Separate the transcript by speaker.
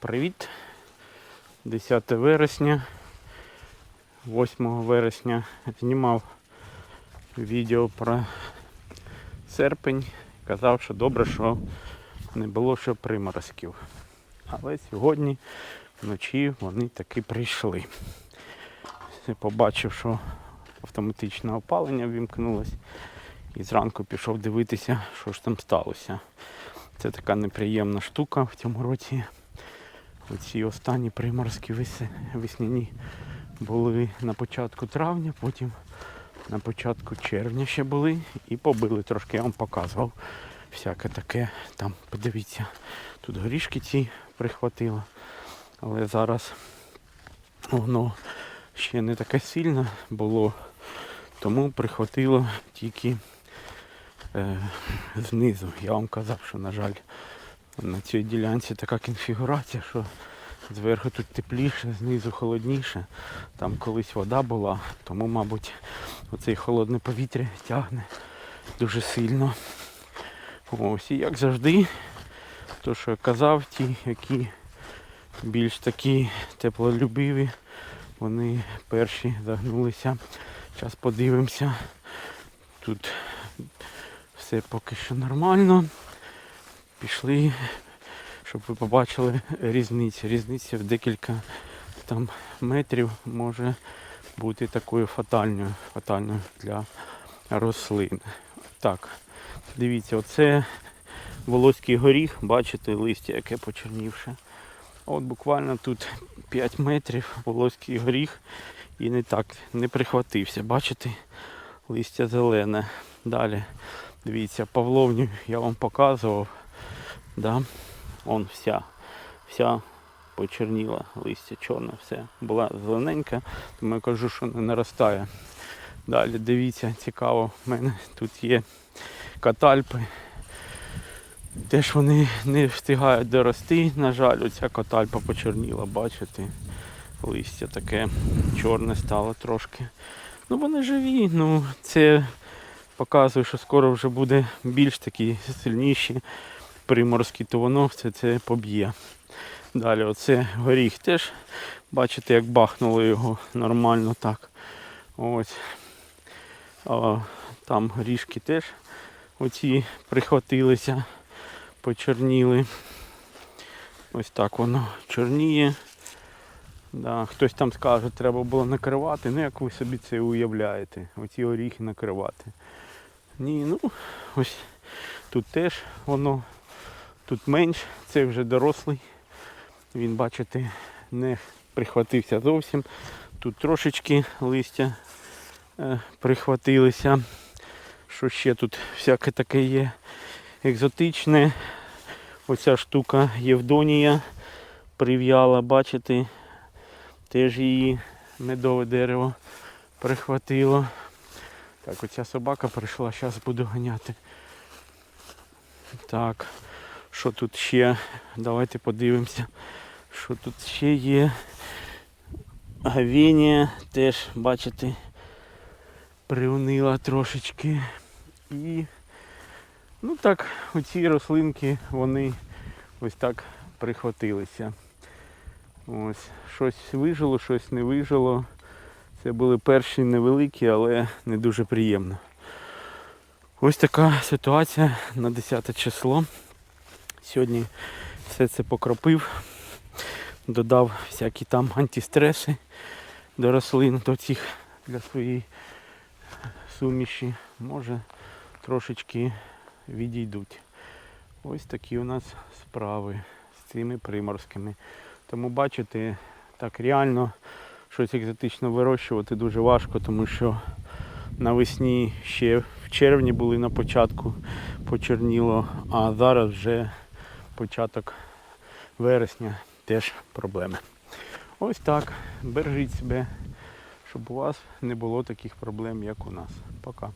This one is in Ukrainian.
Speaker 1: Привіт! 10 вересня, 8 вересня знімав відео про серпень. Казав, що добре, що не було ще приморозків. Але сьогодні вночі вони таки прийшли. Побачив, що автоматичне опалення вімкнулось. І зранку пішов дивитися, що ж там сталося. Це така неприємна штука в цьому році. Оці останні приморозки вес- весняні були на початку травня, потім на початку червня ще були і побили трошки, я вам показував. Всяке таке. Там, подивіться, тут горішки ці прихватило. Але зараз воно ще не таке сильне було, тому прихватило тільки е, знизу. Я вам казав, що, на жаль, на цій ділянці така конфігурація, що зверху тут тепліше, знизу холодніше. Там колись вода була, тому, мабуть, оцей холодне повітря тягне дуже сильно. Ось і як завжди, то що я казав, ті, які більш такі теплолюбиві, вони перші загнулися. Зараз подивимося. Тут все поки що нормально. Пішли, щоб ви побачили різницю. Різниця в декілька там метрів може бути такою фатальною, фатальною для рослин. Так, дивіться, оце волоський горіх, бачите, листя, яке почернівше. От буквально тут 5 метрів волоський горіх і не так не прихватився. Бачите, листя зелене. Далі, дивіться, павловню я вам показував. Да? Он вся, вся почерніла, листя чорне, все. Була зелененька, тому я кажу, що не наростає. Далі дивіться, цікаво, в мене тут є катальпи. Теж вони не встигають дорости, на жаль, оця катальпа почорніла, бачите. Листя таке чорне стало трошки. Ну вони живі, ну це показує, що скоро вже буде більш такі сильніші приморозки, то воно все це поб'є. Далі оце горіх теж, бачите, як бахнуло його нормально так. Ось. А, там горішки теж оці прихватилися, почорніли. Ось так воно чорніє. Да, хтось там скаже, треба було накривати. Ну як ви собі це уявляєте, оці оріхи накривати. Ні, ну ось тут теж воно, тут менш, це вже дорослий. Він, бачите, не прихватився зовсім. Тут трошечки листя е, прихватилися. Що ще тут всяке таке є екзотичне. Оця штука Євдонія прив'яла, бачите, теж її медове дерево прихватило. Так, оця собака прийшла, зараз буду ганяти. Так, що тут ще? Давайте подивимося, що тут ще є. Гавінія теж, бачите, приунила трошечки. І ну так, оці рослинки, вони ось так прихватилися. Ось, щось вижило, щось не вижило. Це були перші невеликі, але не дуже приємно. Ось така ситуація на 10 число. Сьогодні все це покропив, додав всякі там антистреси до рослин, до цих для своєї суміші. Може трошечки відійдуть. Ось такі у нас справи з цими приморськими. Тому бачите, так реально щось екзотично вирощувати дуже важко, тому що навесні ще в червні були на початку почерніло, а зараз вже початок вересня теж проблеми. Ось так. Бережіть себе, щоб у вас не було таких проблем, як у нас. Пока.